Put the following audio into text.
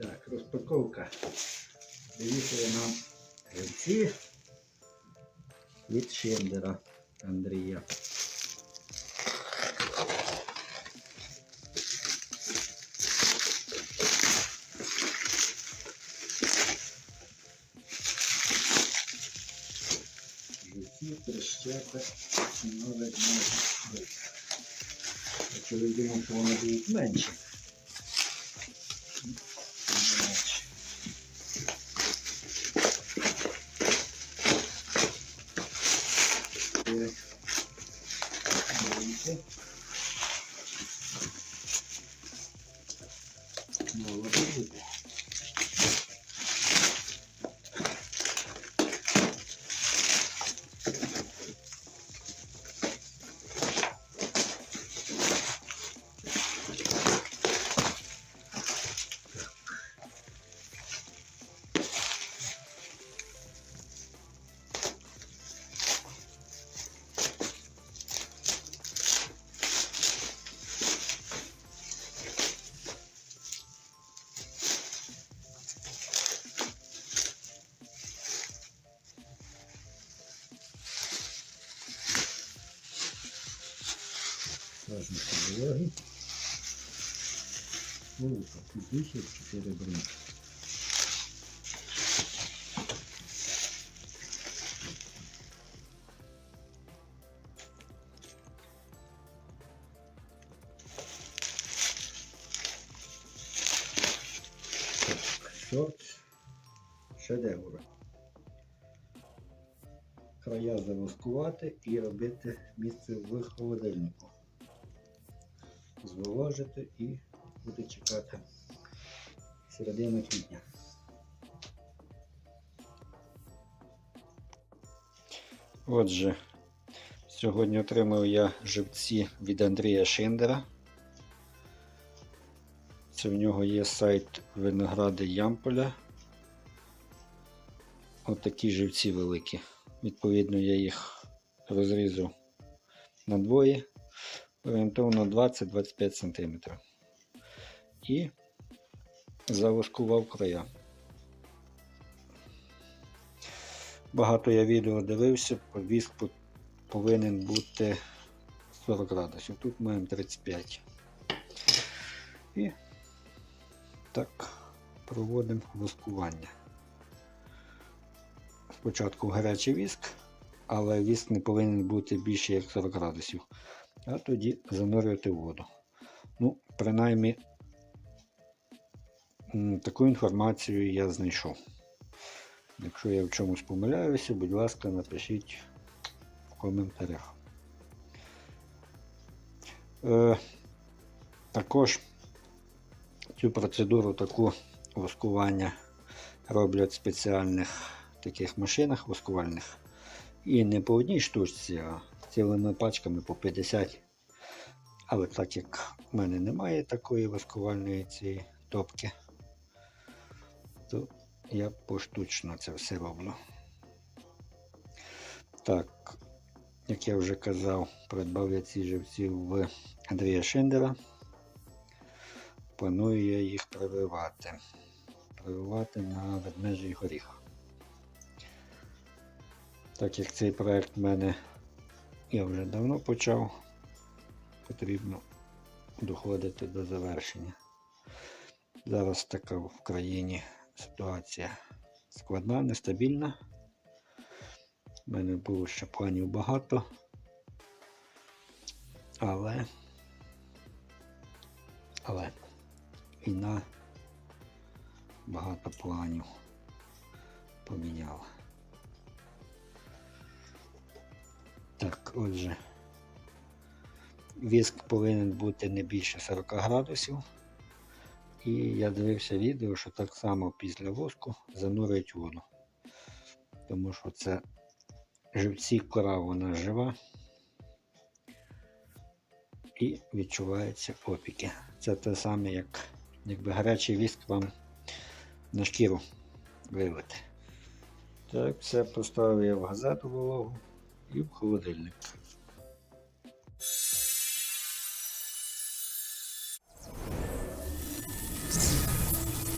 Так, розпаковка. Привітили нам грибці від Шендера Андрія. Житті прищепи нове нове. Я чоловік думав, що вони будуть менші. Менші. Важно вологи. Лука, кубихів 4 брунки. Сорт шедевр. Края завоскувати і робити місце в холодильнику. Зволожити і буде чекати середини квітня. Отже, сьогодні отримав я живці від Андрія Шиндера. Це в нього є сайт Виногради Ямполя. Отакі живці великі. Відповідно, я їх розрізав на двоє, орієнтовно 20-25 см. І завоскував края. Багато я відео дивився, віск повинен бути 40 градусів. Тут маємо 35. І так проводимо воскування. Спочатку гарячий віск, але віск не повинен бути більше як 40 градусів. А тоді занурювати в воду. Ну, принаймні, таку інформацію я знайшов. Якщо я в чомусь помиляюся, будь ласка, напишіть в коментарях. Е, також цю процедуру таку воскування роблять в спеціальних таких машинах воскувальних. І не по одній штучці, а цілими пачками по 50. Але так як в мене немає такої воскувальної цієї топки, то я поштучно це все роблю. Так, як я вже казав, придбав я ці живці в Андрія Шендера. Планую я їх прививати. Прививати на ведмежий горіх. Так як цей проект в мене я вже давно почав, потрібно доходити до завершення. Зараз така в країні ситуація складна, нестабільна. У мене було ще планів багато, але, але війна багато планів поміняла. Так, отже, віск повинен бути не більше 40 градусів. І я дивився відео, що так само після воску занурюють воду. Тому що це живці кора, вона жива і відчуваються опіки. Це те саме, як якби гарячий віск вам на шкіру вилити. Так, все поставив я в газету вологу і в холодильник.